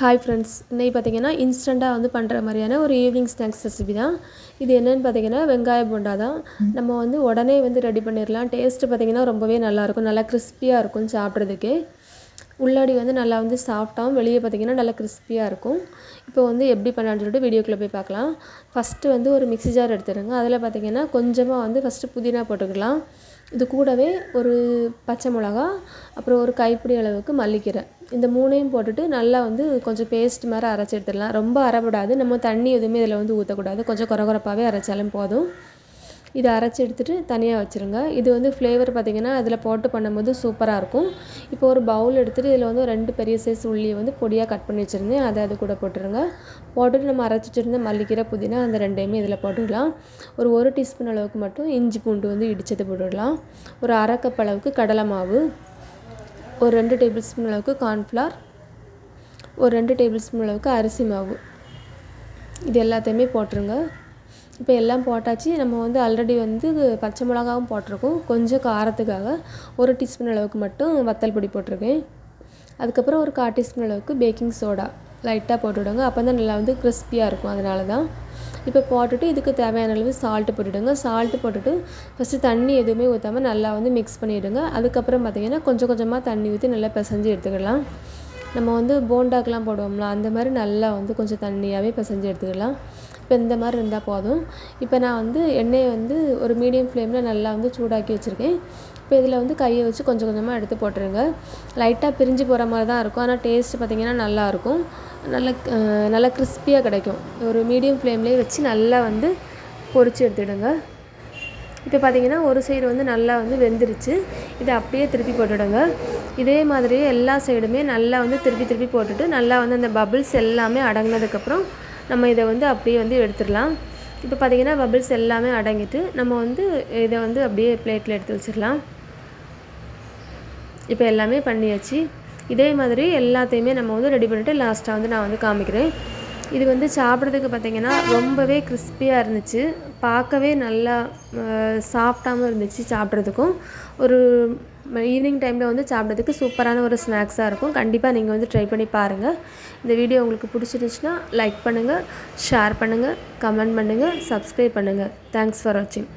Hi friends இன்னைக்கு பார்த்தீங்கன்னா இன்ஸ்டண்ட்டாக வந்து பண்ணுற மாதிரியான ஒரு ஈவினிங் ஸ்நாக்ஸ் ரெசிபி தான். இது என்னென்னு பார்த்தீங்கன்னா வெங்காய போண்டா தான். நம்ம வந்து உடனே வந்து ரெடி பண்ணிடலாம் டேஸ்ட்டு பார்த்தீங்கன்னா ரொம்பவே நல்லாயிருக்கும் நல்லா கிறிஸ்பியாக இருக்கும் சாப்பிட்றதுக்கு. உள்ளாடி வந்து நல்லா வந்து சாஃப்டாகவும் வெளியே பார்த்தீங்கன்னா நல்லா கிறிஸ்பியாக இருக்கும். இப்போ வந்து எப்படி பண்ணலான்னு சொல்லிட்டு வீடியோக்குள்ளே போய் பார்க்கலாம். ஃபஸ்ட்டு வந்து ஒரு மிக்ஸி ஜார் எடுத்துடுங்க. அதில் பார்த்தீங்கன்னா கொஞ்சமாக வந்து ஃபஸ்ட்டு புதினா போட்டுக்கலாம். இது கூடவே ஒரு பச்சை மிளகா அப்புறம் ஒரு கைப்பிடி அளவுக்கு மல்லிக்கீரை இந்த மூணையும் போட்டுட்டு நல்லா வந்து கொஞ்சம் பேஸ்ட் மாதிரி அரைச்சி எடுத்துடலாம். ரொம்ப அரைப்படாது. நம்ம தண்ணி எதுவுமே இதில் வந்து ஊற்றக்கூடாது கொஞ்சம் குறகுறப்பாகவே அரைச்சாலும் போதும். இதை அரைச்சி எடுத்துகிட்டு தனியாக வச்சுருங்க. இது வந்து ஃப்ளேவர் பார்த்திங்கன்னா அதில் போட்டு பண்ணும்போது சூப்பராக இருக்கும். இப்போ ஒரு பவுல் எடுத்துகிட்டு இதில் வந்து ரெண்டு பெரிய சைஸ் உள்ளியை வந்து பொடியாக கட் பண்ணி வச்சுருந்தேன். அதை அது கூட போட்டுருங்க. போட்டுட்டு நம்ம அரைச்சி வச்சுருந்த மல்லிக்கீரை புதினா அந்த ரெண்டையுமே இதில் போட்டுக்கலாம். ஒரு ஒரு டீஸ்பூன் அளவுக்கு மட்டும் இஞ்சி பூண்டு வந்து இடிச்சது போட்டுடலாம். ஒரு அரை கப் அளவுக்கு கடலை மாவு ஒரு ரெண்டு டேபிள் ஸ்பூன் அளவுக்கு கார்ன்ஃப்ளார் ஒரு ரெண்டு டேபிள் ஸ்பூன் அளவுக்கு அரிசி மாவு. இது எல்லாத்தையுமே போட்டுருங்க. இப்போ எல்லாம் போட்டாச்சு. நம்ம வந்து ஆல்ரெடி வந்து பச்சை மிளகாவும் போட்டிருக்கோம். கொஞ்சம் காரத்துக்காக ஒரு டீஸ்பூன் அளவுக்கு மட்டும் வத்தல் பொடி போட்டிருக்கேன். அதுக்கப்புறம் ஒரு கால் டீஸ்பூன் அளவுக்கு பேக்கிங் சோடா லைட்டாக போட்டுவிடுங்க அப்போ தான் நல்லா வந்து கிறிஸ்பியாக இருக்கும். அதனால தான் இப்போ போட்டுட்டு இதுக்கு தேவையான அளவு சால்ட்டு போட்டுவிடுங்க சால்ட்டு போட்டுட்டு ஃபஸ்ட்டு தண்ணி எதுவுமே ஊற்றாமல் நல்லா வந்து மிக்ஸ் பண்ணிவிடுங்க அதுக்கப்புறம் பார்த்திங்கன்னா கொஞ்சம் கொஞ்சமாக தண்ணி ஊற்றி நல்லா பிசைஞ்சு எடுத்துக்கலாம். நம்ம வந்து போண்டாக்கெலாம் போடுவோம்ல அந்த மாதிரி நல்லா வந்து கொஞ்சம் தண்ணியாகவே பிசைஞ்சு எடுத்துக்கலாம். இப்போ இந்த மாதிரி இருந்தால் போதும். இப்போ நான் வந்து எண்ணெயை வந்து ஒரு மீடியம் ஃப்ளேமில் நல்லா வந்து சூடாக்கி வச்சுருக்கேன். இப்போ இதில் வந்து கையை வச்சு கொஞ்சம் கொஞ்சமாக எடுத்து போட்டுருங்க. லைட்டாக பிரிஞ்சு போகிற மாதிரி தான் இருக்கும். ஆனால் டேஸ்ட் பார்த்திங்கன்னா நல்லாயிருக்கும் நல்ல நல்லா கிறிஸ்பியாக கிடைக்கும். ஒரு மீடியம் ஃப்ளேம்லேயே வச்சு நல்லா வந்து பொரித்து எடுத்துடுங்க. இப்போ பார்த்தீங்கன்னா ஒரு சைடு வந்து நல்லா வந்து வெந்துருச்சு. இதை அப்படியே திருப்பி போட்டுடுங்க. இதே மாதிரியே எல்லா சைடுமே நல்லா வந்து திருப்பி திருப்பி போட்டுட்டு நல்லா வந்து அந்த பபிள்ஸ் எல்லாமே அடங்கினதுக்கப்புறம் நம்ம இதை வந்து அப்படியே வந்து எடுத்துடலாம். இப்போ பார்த்திங்கன்னா பபிள்ஸ் எல்லாமே அடங்கிட்டு நம்ம வந்து இதை வந்து அப்படியே பிளேட்டில் எடுத்து வச்சிடலாம். இப்போ எல்லாமே பண்ணியாச்சு. இதே மாதிரி எல்லாத்தையுமே நம்ம வந்து ரெடி பண்ணிவிட்டு லாஸ்ட்டாக வந்து நான் வந்து காமிக்கிறேன். இது வந்து சாப்பிட்றதுக்கு பார்த்திங்கன்னா ரொம்பவே கிறிஸ்பியாக இருந்துச்சு. பார்க்கவே நல்லா சாப்பிட்டாமல் இருந்துச்சு சாப்பிட்றதுக்கும். ஒரு ஈவினிங் டைமில் வந்து சாப்பிட்றதுக்கு சூப்பரான ஒரு ஸ்நாக்ஸாக இருக்கும். கண்டிப்பாக நீங்கள் வந்து ட்ரை பண்ணி பாருங்கள் இந்த வீடியோ உங்களுக்கு பிடிச்சிருந்துச்சுன்னா லைக் பண்ணுங்கள் ஷேர் பண்ணுங்கள் கமெண்ட் பண்ணுங்கள் சப்ஸ்கிரைப் பண்ணுங்கள் தேங்க்ஸ் ஃபார் வாட்சிங்